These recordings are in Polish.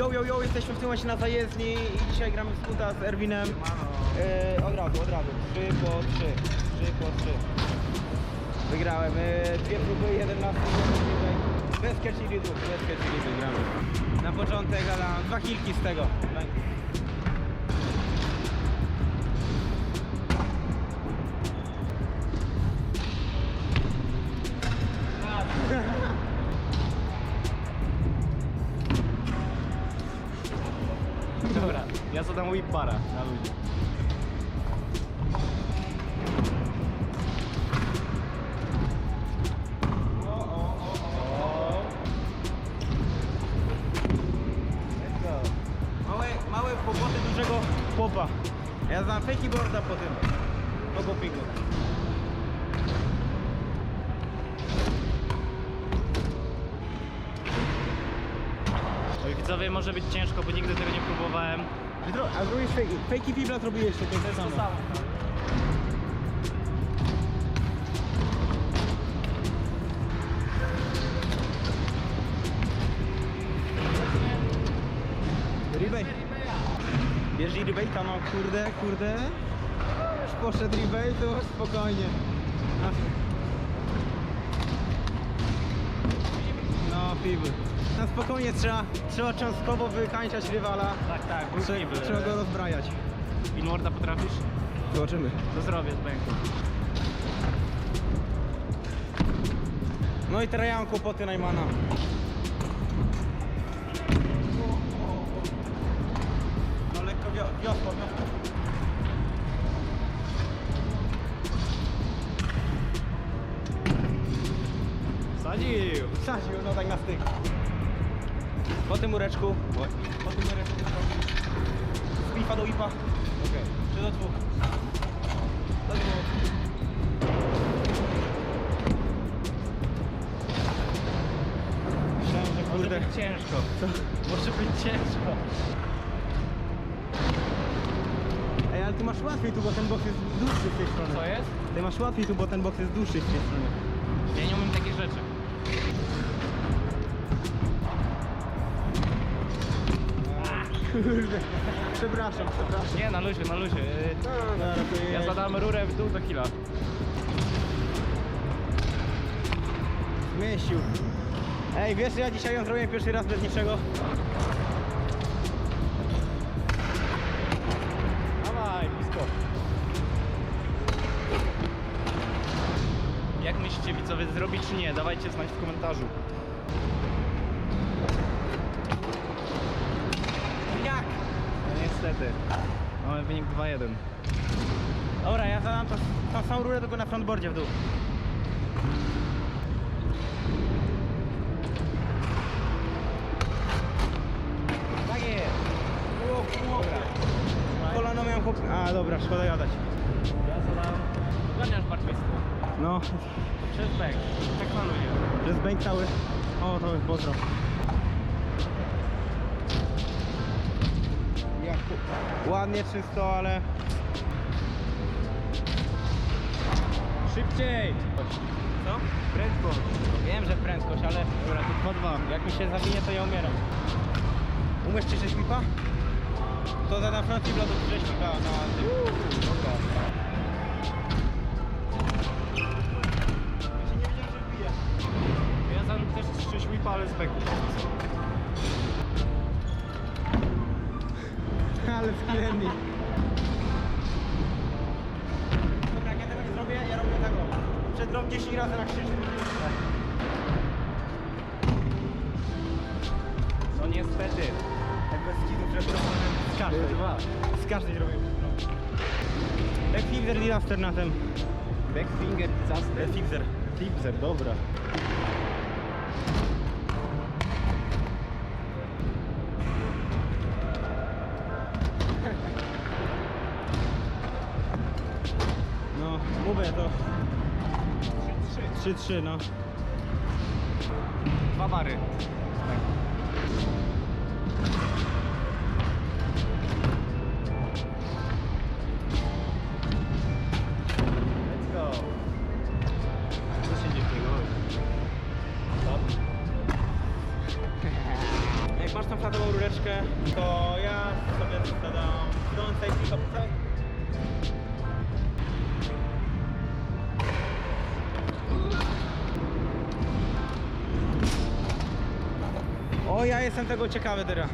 Yo, yo, yo, jesteśmy w tym momencie na zajezdni i dzisiaj gramy w z Erwinem. E, od razu, od razu. 3 po 3. 3 po 3. Wygrałem. E, dwie próby, jeden na Bez catchy leadów, bez catchy leadów gramy. Na początek, ale dwa kilki z tego. Ja zadam whip na ludzi. Małe, małe dużego chłopa. Ja znam fake boarda po tym. Po dopingu. Oj, widzowie, może być ciężko, bo nigdy tego nie próbowałem. A zrobisz fake, fake fibla robiłeś to, to to samo. Rebate. Bierz rebate'a, no kurde, kurde. Już poszedł rebate, to spokojnie. No, fiby. Na spokojnie trzeba, trzeba cząstkowo wykańczać rywala. Tak, tak, był Trzeba, go rozbrajać. Inwarda potrafisz? Zobaczymy. To zrobię z bęku. No i teraz ja mam kłopoty Najmana. No lekko wio wiosło, wiosło. Sadził! Wsadził, no tak na styk. Po tym mureczku. Po tym mureczku. Z bifa do whipa. Okej. Czy do dwóch? Do dwóch. Myślałem, że Może kurde. być ciężko. Co? Może być ciężko. Ej, ale ty masz łatwiej tu, bo ten boks jest dłuższy z tej strony. Co jest? Ty masz łatwiej tu, bo ten boks jest dłuższy z tej strony. Kurde. Przepraszam, przepraszam. Nie, na luzie, na luzie. No, no, to Ja zadam rurę w dół do killa. Zmieścił. Ej, wiesz, że ja dzisiaj ją zrobiłem pierwszy raz bez niczego. Dawaj, blisko. Jak myślicie widzowie, zrobić czy nie? Dawajcie znać w komentarzu. Mamy wynik 2-1. Dobra, ja zadam to, tą samą rurę tylko na frontboardzie w dół. Tak jest. Ło. Kolano miałem chłop... A, dobra, szkoda gadać. Ja zadam... Ogarniasz bardziej No, Przez back. Tak luzie. przez bank cały. O, to jest pozdro. Ładnie, czysto, ale... Szybciej! Co? Prędkość. Wiem, że prędkość, ale... Dobra, to 2-2. Jak mi się zawinie, to ja umieram. Umiesz czy rzeźbipa? To za na froncie blodu rzeźbipa na tym. Dobra. Rok 10 razy na krzyż. No niestety. Jak bez skidu przed rokiem. Z każdej. Dwa. Z każdej zrobię przed rokiem. Jak Fixer Disaster na tym. Backfinger disaster. Fixer. Flipser, dobra. No, mówię to 3-3. 3-3 no. Dwa bary. Let's jestem tego ciekawy teraz.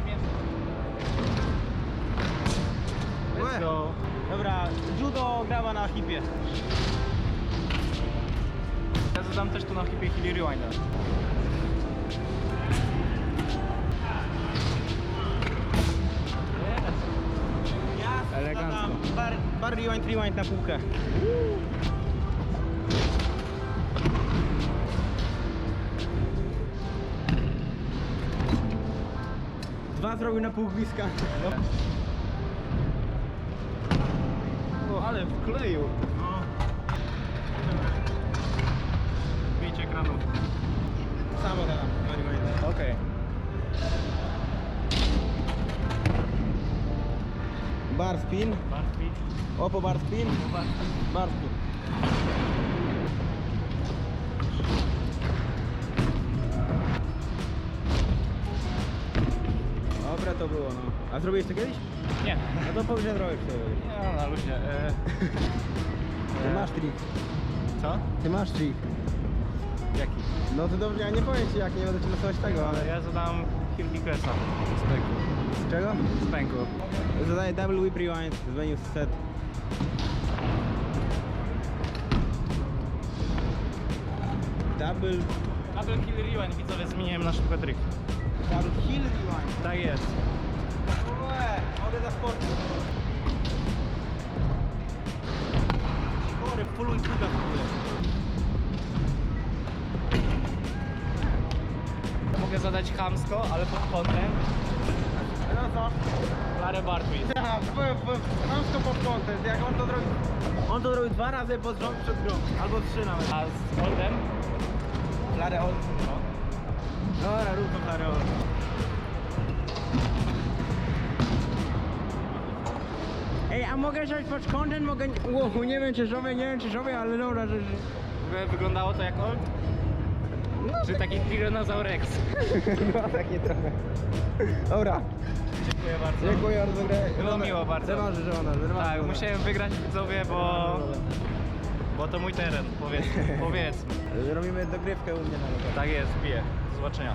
Let's go. Dobra, judo grała na hipie. Ja zadam też tu na hipie Hilly Rewinda. Ja Elegancko. Bar, bar rewind, rewind na półkę. Dwa zrobił na pół bliska. O, ale wkleił. No. Bicie ekranu. Samo rewind. Okej. Bar spin. Barfi. Opo bar spin. Bar spin. Dobre to było, no. A zrobiłeś to kiedyś? Nie. No to później zrobisz to. Nie, na luźnie. E, Ty masz trik. co? Ty masz trik. Jaki? No to dobrze, ja nie powiem ci jak, nie będę ci losować tego, ale... Ja zadam Hill Dicklesa. Z pęku. Z czego? Z pęku. Zadaję double whip rewind z menu set. Double... Double Hill Rewind, widzowie, zmieniłem na szybko trik. Double hill rewind. Tak jest. Chamsko, ale pod kątem No co? Larry Bartwi. Ja, Mamsko pod kątem, jak on to zrobi... On to zrobił dwa razy pod rząd przed grą. Albo trzy nawet. A z Oldem? Klarę Old. No. Dobra, rób to Klarę Old. Ej, a mogę wziąć pod kątem? Mogę... Wow, nie wiem czy żowie, nie wiem czy żowie, ale dobra, że... wyglądało to jak Old? Czy taki Tyrannosaur Rex? No takie trochę. Dobra, Dziękuję bardzo. dziękuję bardzo za grę. Było miło bardzo. Zerważy żona, zerważy Tak, żona. musiałem wygrać widzowie, bo... Bo to mój teren, powiedzmy. powiedzmy. Robimy dogrywkę u mnie na lokal. Tak jest, piję. Do zobaczenia.